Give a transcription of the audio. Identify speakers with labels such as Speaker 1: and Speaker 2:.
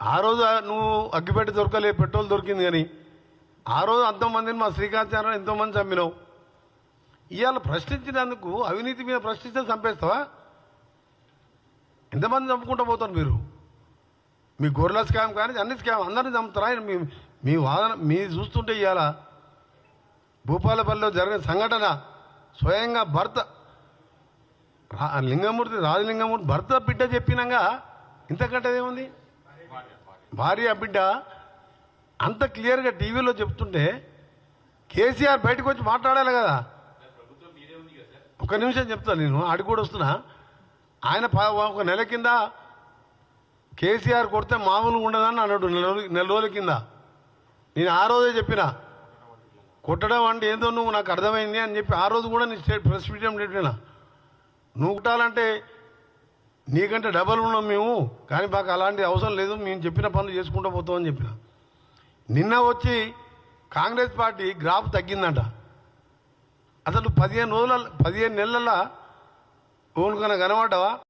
Speaker 1: ఆ రోజు నువ్వు అగ్గిపెట్టి దొరకలే పెట్రోల్ దొరికింది కానీ ఆ రోజు అంతమందిని మా శ్రీకాంతారాయణ ఎంతోమంది చంపినావు? ఇవాళ ప్రశ్నించినందుకు అవినీతి మీద ప్రశ్నిస్తే చంపేస్తావా? ఎంతమంది చంపుకుంటూ పోతారు మీరు? మీ గొర్రెల స్కామ్ కానీ అన్ని స్కామ్ అందరిని చంపుతారా? మీ మీ వాదన మీ చూస్తుంటే ఇవాళ భూపాలపల్లిలో జరిగిన సంఘటన స్వయంగా భర్త రా- లింగమూర్తి రాజలింగమూర్తి భర్త బిడ్డ చెప్పినాక ఇంతకంటే ఏముంది భార్య బిడ్డ అంత క్లియర్గా టీవీలో చెప్తుంటే కేసీఆర్ బయటకు వచ్చి మాట్లాడాలి కదా. ఒక నిమిషం చెప్తా నేను అడిగి కూడా వస్తున్నా. ఆయన ప- ఒక నెల కింద కేసీఆర్ కొడితే మామూలుగా ఉండదని అన్నాడు నెల రోజుల- నెల రోజుల కింద. నేను ఆ రోజే చెప్పిన కొట్టడం అంటే ఏందో నువ్వు నాకు అర్థమైంది అని చెప్పి ఆ రోజు కూడా నేను స్టేట్ ప్రెస్ మీడియం పెట్టినా నువ్వు కుట్టాలంటే నీకంటే డబల్ ఉన్నాం మేము. కానీ మాకు అలాంటి అవసరం లేదు. మేము చెప్పిన పనులు చేసుకుంటూ పోతామని చెప్పిన. నిన్న వచ్చి కాంగ్రెస్ పార్టీ గ్రాఫ్ తగ్గిందంట. అసలు పదిహేను రోజుల పదిహేను నెలల ఓనుకన్నా కనబడ్డావా?